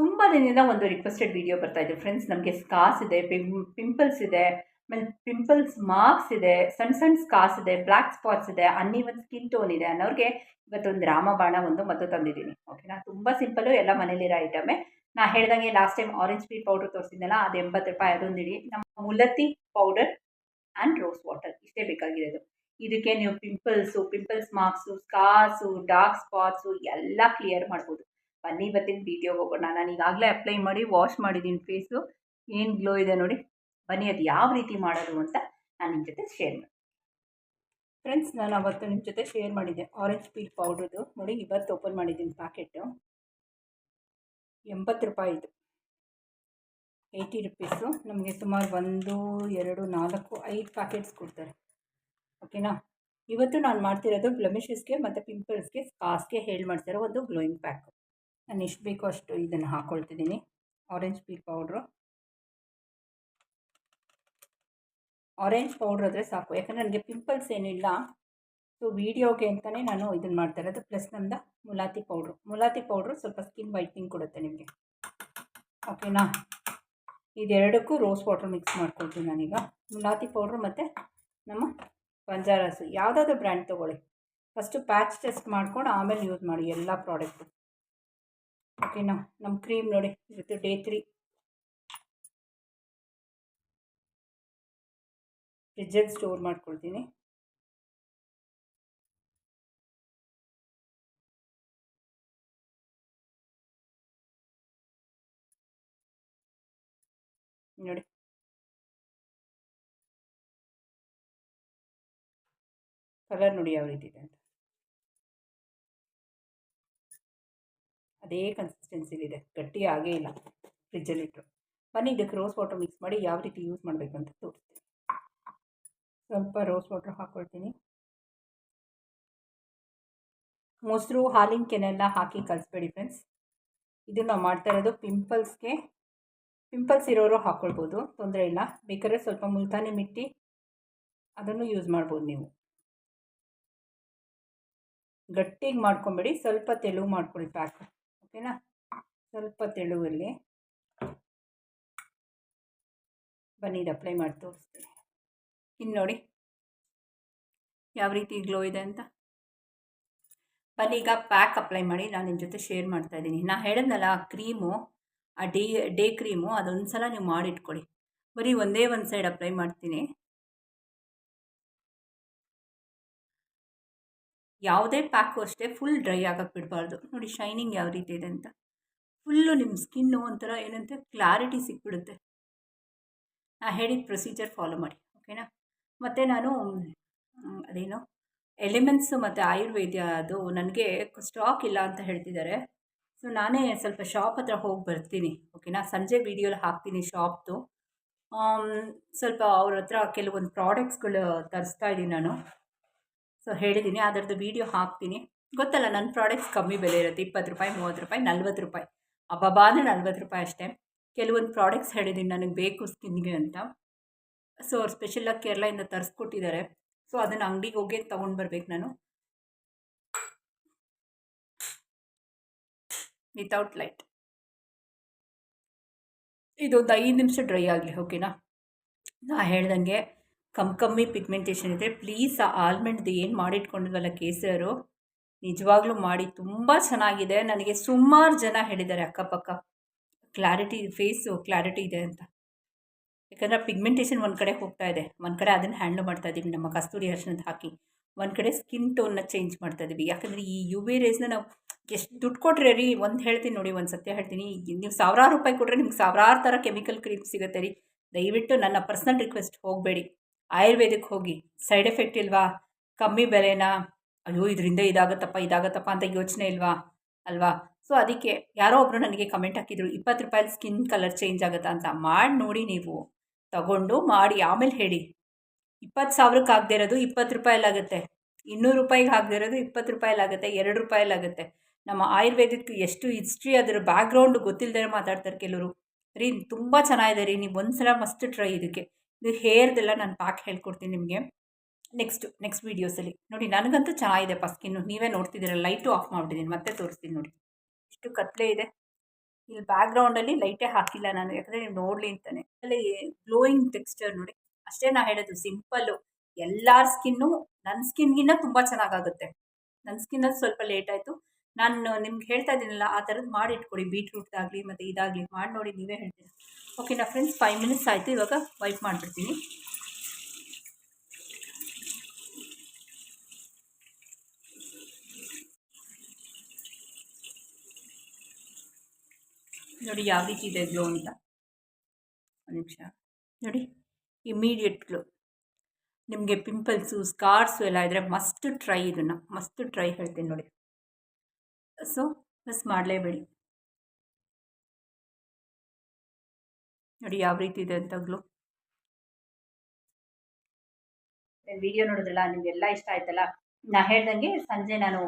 ತುಂಬ ದಿನದಿಂದ ಒಂದು ರಿಕ್ವೆಸ್ಟೆಡ್ ವಿಡಿಯೋ ಬರ್ತಾ ಇದೆ. ಫ್ರೆಂಡ್ಸ್ ನಮಗೆ ಸ್ಕಾಸ್ ಇದೆ ಪಿಂಪಲ್ಸ್ ಇದೆ, ಆಮೇಲೆ ಪಿಂಪಲ್ಸ್ ಮಾರ್ಕ್ಸ್ ಇದೆ ಸಣ್ಣ ಸಣ್ಣ ಸ್ಕಾಸ್ ಇದೆ ಬ್ಲ್ಯಾಕ್ ಸ್ಪಾಟ್ಸ್ ಇದೆ ಅನ್ನಿವನ್ ಸ್ಕಿನ್ ಟೋನ್ ಇದೆ ಅನ್ನೋರಿಗೆ ಇವತ್ತೊಂದು ರಾಮಬಾಣ ಒಂದು ಮದ್ದು ತಂದಿದ್ದೀನಿ. ಓಕೆನಾ ತುಂಬ ಸಿಂಪಲ್ಲು ಎಲ್ಲ ಮನೇಲಿರೋ ಐಟಮೇ ನಾ ಹೇಳ್ದಂಗೆ last time orange peel powder ತೋರಿಸಿದ್ನಲ್ಲ, ಅದು ಎಂಬತ್ತು ರೂಪಾಯಿ ಅದೊಂದು ಇಡಿ ನಮ್ಮ ಮುಲತಿ ಪೌಡರ್ ಆ್ಯಂಡ್ ರೋಸ್ ವಾಟರ್ ಇಷ್ಟೇ ಬೇಕಾಗಿರೋದು. ಇದಕ್ಕೆ ನೀವು pimples pimples marks scars dark spots ಎಲ್ಲ ಕ್ಲಿಯರ್ ಮಾಡ್ಬೋದು. ಬನ್ನಿ ಇವತ್ತಿನ ವೀಡಿಯೋಗೆ ಹೋಗೋಣ ನಾನು ಈಗಾಗಲೇ ಅಪ್ಲೈ ಮಾಡಿ ವಾಶ್ ಮಾಡಿದ್ದೀನಿ ಫೇಸು ಏನು ಗ್ಲೋ ಇದೆ ನೋಡಿ. ಬನ್ನಿ, ಅದು ಯಾವ ರೀತಿ ಮಾಡೋದು ಅಂತ ನಾನು ನಿಮ್ಮ ಜೊತೆ ಶೇರ್ ಮಾಡಿ. ಫ್ರೆಂಡ್ಸ್ ನಾನು ಅವತ್ತು ನಿಮ್ಮ ಜೊತೆ ಶೇರ್ ಮಾಡಿದ್ದೆ. ಆರೆಂಜ್ ಪೀಲ್ ಪೌಡ್ರದು ನೋಡಿ, ಇವತ್ತು ಓಪನ್ ಮಾಡಿದ್ದೀನಿ ಪ್ಯಾಕೆಟು ಎಂಬತ್ತು ರೂಪಾಯಿ ಇದು. ಏಯ್ಟಿ ರುಪೀಸು ನಮಗೆ ಸುಮಾರು ಒಂದು, ಎರಡು, ನಾಲ್ಕು, ಐದು ಪ್ಯಾಕೆಟ್ಸ್ ಕೊಡ್ತಾರೆ. ಓಕೆನಾ ಇವತ್ತು ನಾನು ಮಾಡ್ತಿರೋದು ಬ್ಲಮಿಷಸ್ಗೆ ಮತ್ತು ಪಿಂಪಲ್ಸ್ಗೆ ಸ್ಕಾಸ್ಗೆ ಹೇಳಿ ಮಾಡ್ತಿರೋ ಒಂದು ಗ್ಲೋಯಿಂಗ್ ಪ್ಯಾಕು ನಾನು ಎಷ್ಟು ಬೇಕೋ ಅಷ್ಟು ಇದನ್ನು ಹಾಕ್ಕೊಳ್ತಿದ್ದೀನಿ orange peel powder orange powder ಆದರೆ ಸಾಕು. ಯಾಕಂದರೆ ನನಗೆ ಪಿಂಪಲ್ಸ್ ಏನಿಲ್ಲ. ಸೊ ವೀಡಿಯೋಗೆ ಅಂತಲೇ ನಾನು ಇದನ್ನು ಮಾಡ್ತಾ ಇರೋದು. ಪ್ಲಸ್ ನಮ್ದು ಮುಲಾತಿ ಪೌಡ್ರು ಮುಲಾತಿ ಪೌಡ್ರು ಸ್ವಲ್ಪ ಸ್ಕಿನ್ ವೈಟ್ನಿಂಗ್ ಕೊಡುತ್ತೆ ನಿಮಗೆ. ಓಕೆನಾ ಇದೆರಡಕ್ಕೂ ರೋಸ್ ವಾಟರ್ ಮಿಕ್ಸ್ ಮಾಡ್ಕೊಳ್ತೀನಿ ನಾನೀಗ. ಮುಲಾತಿ ಪೌಡ್ರು ಮತ್ತು ನಮ್ಮ ಬಂಜಾರಾಸು ಯಾವುದಾದ್ರೂ ಬ್ರ್ಯಾಂಡ್ ತೊಗೊಳ್ಳಿ. ಫಸ್ಟು ಪ್ಯಾಚ್ ಟೆಸ್ಟ್ ಮಾಡ್ಕೊಂಡು ಆಮೇಲೆ ಯೂಸ್ ಮಾಡಿ ಎಲ್ಲ ಪ್ರಾಡಕ್ಟು ಓಕೆನಾ ನಮ್ಮ ಕ್ರೀಮ್ ನೋಡಿ ಇವತ್ತು ಡೇ ತ್ರೀ ಫ್ರಿಜ್ಜಲ್ಲಿ ಸ್ಟೋರ್ ಮಾಡ್ಕೊಳ್ತೀನಿ. ನೋಡಿ. ಕಲರ್ ನೋಡಿ ಯಾವ ರೀತಿ ಇದೆ ಅಂತ. ಅದೇ ಕನ್ಸಿಸ್ಟೆನ್ಸಿಲಿದೆ ಗಟ್ಟಿ ಆಗೇ ಇಲ್ಲ. ಫ್ರಿಜ್ಜಲ್ಲಿಟ್ಟರು ಬನ್ನಿ, ಇದಕ್ಕೆ ರೋಸ್ ವಾಟರ್ ಮಿಕ್ಸ್ ಮಾಡಿ ಯಾವ ರೀತಿ ಯೂಸ್ ಮಾಡಬೇಕು ಅಂತ ತೋರಿಸ್ತೀನಿ ಸ್ವಲ್ಪ ರೋಸ್ ವಾಟರ್ ಹಾಕ್ಕೊಳ್ತೀನಿ ಮೊಸರು ಹಾಲಿನ ಕೆನೆಲ್ಲ ಹಾಕಿ ಕಲಿಸ್ಬೇಡಿ ಫ್ರೆಂಡ್ಸ್ ಇದನ್ನು ನಾವು ಮಾಡ್ತಾ ಇರೋದು ಪಿಂಪಲ್ಸ್ಗೆ ಪಿಂಪಲ್ಸ್ ಇರೋರು ಹಾಕ್ಕೊಳ್ಬೋದು ತೊಂದರೆ ಇಲ್ಲ. ಬೇಕಾದ್ರೆ ಸ್ವಲ್ಪ ಮುಲ್ತಾನಿ ಮಿಟ್ಟಿ ಅದನ್ನು ಯೂಸ್ ಮಾಡ್ಬೋದು ನೀವು. ಗಟ್ಟಿಗೆ ಮಾಡ್ಕೊಬೇಡಿ. ಸ್ವಲ್ಪ ತೆಳು ಮಾಡ್ಕೊಳ್ಳಿ ಪ್ಯಾಕ್ ಓಕೆನಾ? ಸ್ವಲ್ಪ ತೆಳುವಲ್ಲಿ ಬನ್ನಿ, ಇದು ಅಪ್ಲೈ ಮಾಡಿ ತೋರಿಸ್ತೀನಿ. ಇನ್ನು ನೋಡಿ. ಯಾವ ರೀತಿ ಗ್ಲೋ ಇದೆ ಅಂತ. ಬನ್ನಿ, ಈಗ ಪ್ಯಾಕ್ ಅಪ್ಲೈ ಮಾಡಿ. ನಾನು ನಿಮ್ಮ ಜೊತೆ ಶೇರ್ ಮಾಡ್ತಾ ಇದ್ದೀನಿ. ನಾನು ಹೇಳಿದ್ನಲ್ಲ, ಆ ಕ್ರೀಮು, ಆ ಡೇ ಡೇ ಕ್ರೀಮು ಅದೊಂದು ಸಲ ನೀವು ಮಾಡಿಟ್ಕೊಳ್ಳಿ. ಬರೀ ಒಂದೇ ಒಂದು ಸೈಡ್ ಅಪ್ಲೈ ಮಾಡ್ತೀನಿ. ಯಾವುದೇ ಪ್ಯಾಕು ಅಷ್ಟೇ ಫುಲ್ ಡ್ರೈ ಆಗಕ್ಕೆ ಬಿಡಬಾರ್ದು. ನೋಡಿ ಶೈನಿಂಗ್ ಯಾವ ರೀತಿ ಇದೆ ಅಂತ. ಫುಲ್ಲು ನಿಮ್ಮ ಸ್ಕಿನ್ನು ಒಂಥರ ಏನಂತೆ ಕ್ಲಾರಿಟಿ ಸಿಕ್ಬಿಡುತ್ತೆ. ನಾ ಹೇಳಿದ ಪ್ರೊಸೀಜರ್ ಫಾಲೋ ಮಾಡಿ ಓಕೆನಾ ಮತ್ತು ನಾನು ಅದೇನು ಎಲಿಮೆಂಟ್ಸು ಮತ್ತು ಆಯುರ್ವೇದ ಅದು ನನಗೆ ಸ್ಟಾಕ್ ಇಲ್ಲ ಅಂತ ಹೇಳ್ತಿದ್ದಾರೆ ಸೊ ನಾನೇ ಸ್ವಲ್ಪ ಶಾಪ್ ಹತ್ರ ಹೋಗಿ ಬರ್ತೀನಿ ಓಕೆನಾ ಸಂಜೆ ವೀಡಿಯೋಲಿ ಹಾಕ್ತೀನಿ ಶಾಪ್ದು ಸ್ವಲ್ಪ ಅವ್ರ ಹತ್ರ ಕೆಲವೊಂದು ಪ್ರಾಡಕ್ಟ್ಸ್ಗಳು ತರಿಸ್ತಾ ಇದ್ದೀನಿ ನಾನು. ಸೊ ಹೇಳಿದ್ದೀನಿ ಅದರದ್ದು ವೀಡಿಯೋ ಹಾಕ್ತೀನಿ. ಗೊತ್ತಲ್ಲ ನನ್ನ ಪ್ರಾಡಕ್ಟ್ಸ್ ಕಮ್ಮಿ ಬೆಲೆ ಇರುತ್ತೆ, ಇಪ್ಪತ್ತು ರೂಪಾಯಿ, ಮೂವತ್ತು ರೂಪಾಯಿ, ನಲ್ವತ್ತು ರೂಪಾಯಿ. ಅಬ್ಬಬ್ಬಾ, ಅಂದರೆ ನಲ್ವತ್ತು ರೂಪಾಯಿ ಅಷ್ಟೇ. ಕೆಲವೊಂದು ಪ್ರಾಡಕ್ಟ್ಸ್ ಹೇಳಿದ್ದೀನಿ ನನಗೆ ಬೇಕು ಸ್ಕಿನ್ಗೆ ಅಂತ. ಸೊ ಅವ್ರು ಸ್ಪೆಷಲಾಗಿ ಕೇರಳದಿಂದ ತರಿಸ್ಕೊಟ್ಟಿದ್ದಾರೆ. ಸೊ ಅದನ್ನು ಅಂಗಡಿಗೆ ಹೋಗಿ ತೊಗೊಂಡು ಬರ್ಬೇಕು ನಾನು. ವಿತೌಟ್ ಲೈಟ್ ಇದೊಂದು ಐದು ನಿಮಿಷ ಡ್ರೈ ಆಗಲಿ ಓಕೆನಾ ನಾ ಹೇಳ್ದಂಗೆ ಕಮ್ಮಿ ಕಮ್ಮಿ ಪಿಗ್ಮೆಂಟೇಷನ್ ಇದೆ ಪ್ಲೀಸ್ ಆ ಆಲ್ಮಂಡ್ದು ಏನು ಮಾಡಿಟ್ಕೊಂಡಿದ್ವಲ್ಲ ಕೇಸರು, ನಿಜವಾಗ್ಲೂ ಮಾಡಿ, ತುಂಬ ಚೆನ್ನಾಗಿದೆ. ನನಗೆ ಸುಮಾರು ಜನ ಹೇಳಿದ್ದಾರೆ ಅಕ್ಕಪಕ್ಕ. ಕ್ಲಾರಿಟಿ ಫೇಸು ಕ್ಲಾರಿಟಿ ಇದೆ ಅಂತ. ಯಾಕಂದರೆ ಪಿಗ್ಮೆಂಟೇಷನ್ ಒಂದು ಕಡೆ ಹೋಗ್ತಾ ಇದೆ. ಒಂದು ಕಡೆ ಅದನ್ನು ಹ್ಯಾಂಡ್ಲ್ ಮಾಡ್ತಾ ಇದ್ದೀವಿ ನಮ್ಮ ಕಸ್ತೂರಿ ಅರ್ಶನದ ಹಾಕಿ. ಒಂದು ಕಡೆ ಸ್ಕಿನ್ ಟೋನ್ನ ಚೇಂಜ್ ಮಾಡ್ತಾ ಇದ್ದೀವಿ ಯಾಕಂದರೆ ಈ ಯು ವಿ ರೇಸ್ನ ನಾವು ಎಷ್ಟು ದುಡ್ಡು ಕೊಟ್ಟರೆ ರೀ, ಒಂದು ಹೇಳ್ತೀನಿ ನೋಡಿ, ಒಂದು ಸತ್ಯ ಹೇಳ್ತೀನಿ. ನೀವು ಸಾವಿರಾರು ರೂಪಾಯಿ ಕೊಟ್ಟರೆ ನಿಮ್ಗೆ ಸಾವಿರಾರು ಥರ ಕೆಮಿಕಲ್ ಕ್ರೀಮ್ ಸಿಗುತ್ತೆ ರೀ. ದಯವಿಟ್ಟು ನನ್ನ ಪರ್ಸ್ನಲ್ ರಿಕ್ವೆಸ್ಟ್ ಹೋಗಬೇಡಿ. ಆಯುರ್ವೇದಕ್ಕೆ ಹೋಗಿ, ಸೈಡ್ ಎಫೆಕ್ಟ್ ಇಲ್ವಾ? ಕಮ್ಮಿ ಬೆಲೆನಾ? ಅಯ್ಯೋ, ಇದರಿಂದ ಇದಾಗತ್ತಪ್ಪ ಇದಾಗತ್ತಪ್ಪ ಅಂತ ಯೋಚನೆ ಇಲ್ವಾ? ಅಲ್ವಾ? ಸೊ ಅದಕ್ಕೆ ಯಾರೋ ಒಬ್ಬರು ನನಗೆ ಕಮೆಂಟ್ ಹಾಕಿದ್ರು, ಇಪ್ಪತ್ತು ರೂಪಾಯಿ ಸ್ಕಿನ್ ಕಲರ್ ಚೇಂಜ್ ಆಗುತ್ತಾ ಅಂತ? ಮಾಡಿ ನೋಡಿ ನೀವು, ತಗೊಂಡು ಮಾಡಿ, ಆಮೇಲೆ ಹೇಳಿ. ಇಪ್ಪತ್ತು ಸಾವಿರಕ್ಕೆ ಆಗದೆ ಇರೋದು ಇಪ್ಪತ್ತು ರೂಪಾಯಲ್ಲಾಗುತ್ತೆ ಇನ್ನೂರು ರೂಪಾಯಿಗೆ ಆಗದೆ ಇರೋದು ಇಪ್ಪತ್ತು ರೂಪಾಯಲ್ಲಾಗುತ್ತೆ ಎರಡು ರೂಪಾಯಲ್ಲಾಗುತ್ತೆ ನಮ್ಮ ಆಯುರ್ವೇದಕ್ಕೆ ಎಷ್ಟು ಹಿಸ್ಟ್ರಿ ಅದರ ಬ್ಯಾಕ್ಗ್ರೌಂಡ್ ಗೊತ್ತಿಲ್ಲದೆ ಮಾತಾಡ್ತಾರೆ ಕೆಲವರು. ರೀ, ತುಂಬ ಚೆನ್ನಾಗಿದೆ ರೀ, ನೀವು ಒಂದು ಸಲ ಮಸ್ಟ್ ಟ್ರೈ ಇದಕ್ಕೆ. ಇದು ಹೇರ್ದೆಲ್ಲ ನಾನು ಪ್ಯಾಕ್ ಹೇಳ್ಕೊಡ್ತೀನಿ ನಿಮಗೆ. ನೆಕ್ಸ್ಟ್ ನೆಕ್ಸ್ಟ್ ವೀಡಿಯೋಸಲ್ಲಿ ನೋಡಿ, ನನಗಂತೂ ಚೆನ್ನಾಗಿದೆ ಸ್ಕಿನ್ನು. ನೀವೇ ನೋಡ್ತಿದ್ದೀರ, ಲೈಟು ಆಫ್ ಮಾಡಿಬಿಟ್ಟಿದ್ದೀನಿ. ಮತ್ತೆ ತೋರಿಸ್ತೀನಿ ನೋಡಿ. ಇಷ್ಟು ಕತ್ಲೆ ಇದೆ. ಇಲ್ಲಿ ಬ್ಯಾಕ್ಗ್ರೌಂಡಲ್ಲಿ ಲೈಟೇ ಹಾಕಿಲ್ಲ ನಾನು. ಯಾಕಂದರೆ ನೀವು ನೋಡಲಿ ಅಂತಾನೆ. ಅಲ್ಲಿ ಗ್ಲೋಯಿಂಗ್ ಟೆಕ್ಸ್ಚರ್ ನೋಡಿ. ಅಷ್ಟೇ ನಾ ಹೇಳೋದು ಸಿಂಪಲ್ಲು ಎಲ್ಲರ ಸ್ಕಿನ್ನು ನನ್ನ ಸ್ಕಿನ್ಗಿನ್ನ ತುಂಬ ಚೆನ್ನಾಗಾಗುತ್ತೆ. ನನ್ನ ಸ್ಕಿನ್ನಲ್ಲಿ ಸ್ವಲ್ಪ ಲೇಟ್ ಆಯಿತು. ನಾನು ನಿಮ್ಗೆ ಹೇಳ್ತಾ ಇದ್ದೀನಲ್ಲ, ಆ ಥರದ್ದು ಮಾಡಿ ಇಟ್ಕೊಡಿ. ಬೀಟ್ರೂಟ್ದಾಗಲಿ ಮತ್ತು ಇದಾಗಲಿ ಮಾಡಿ ನೋಡಿ ನೀವೇ ಹೇಳ್ತೀನಿ ಓಕೆನಾ ಫ್ರೆಂಡ್ಸ್ ಫೈವ್ ಮಿನಿಟ್ಸ್ ಆಯಿತು, ಇವಾಗ ವೈಪ್ ಮಾಡಿಬಿಡ್ತೀನಿ. ನೋಡಿ ಯಾವ ರೀತಿ ಇದೆ ಗ್ಲೋ ಅಂತ. ಒಂದು ನಿಮಿಷ. ನೋಡಿ ಇಮಿಡಿಯೇಟ್ ಗ್ಲೋ ನಿಮಗೆ ಪಿಂಪಲ್ಸು ಸ್ಕಾರ್ಸು ಎಲ್ಲ ಇದ್ದರೆ ಮಸ್ಟ್ ಟ್ರೈ ಇದನ್ನು. ಮಸ್ಟ್ ಟ್ರೈ ಹೇಳ್ತೀನಿ ನೋಡಿ. ಸೊ, ಮಿಸ್ ಮಾಡಲೇಬೇಡಿ. ನೋಡಿ, ಯಾವ ರೀತಿ ಇದೆ ಅಂತ ವಿಡಿಯೋ ನೋಡಿದ್ರಲ್ಲ, ನಿಮಗೆಲ್ಲ ಇಷ್ಟ ಆಯ್ತಲ್ಲ? ನಾ ಹೇಳ್ದಂಗೆ ಸಂಜೆ ನಾನು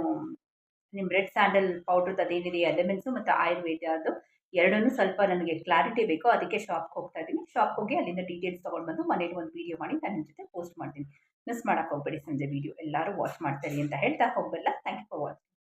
ನಿಮ್ಮ ರೆಡ್ ಸ್ಯಾಂಡಲ್ ಪೌಡ್ರದ್ದು ಅದೇನಿದೆ ಎಲೆಮೆಂಟ್ಸು ಮತ್ತು ಆಯುರ್ವೇದ ಅದು ಎರಡನ್ನೂ ಸ್ವಲ್ಪ ನನಗೆ ಕ್ಲಾರಿಟಿ ಬೇಕು, ಅದಕ್ಕೆ ಶಾಪ್ಗೆ ಹೋಗ್ತಾ ಇದ್ದೀನಿ. ಶಾಪ್ಗೆ ಹೋಗಿ ಅಲ್ಲಿಂದ ಡೀಟೇಲ್ಸ್ ತೊಗೊಂಡು ಬಂದು ಮನೇಲಿ ಒಂದು ವೀಡಿಯೋ ಮಾಡಿ ನಾನು ನಿಮ್ಮ ಜೊತೆ ಪೋಸ್ಟ್ ಮಾಡ್ತೀನಿ. ಮಿಸ್ ಮಾಡೋಕ್ಕೆ ಹೋಗ್ಬೇಡಿ ಸಂಜೆ ವೀಡಿಯೋ ಎಲ್ಲರೂ ವಾಚ್ ಮಾಡ್ತಾರೆ ಅಂತ ಹೇಳ್ತಾ ಹೋಗಬಲ್ಲ ಥ್ಯಾಂಕ್ ಯು ಫಾರ್ ವಾಚಿಂಗ್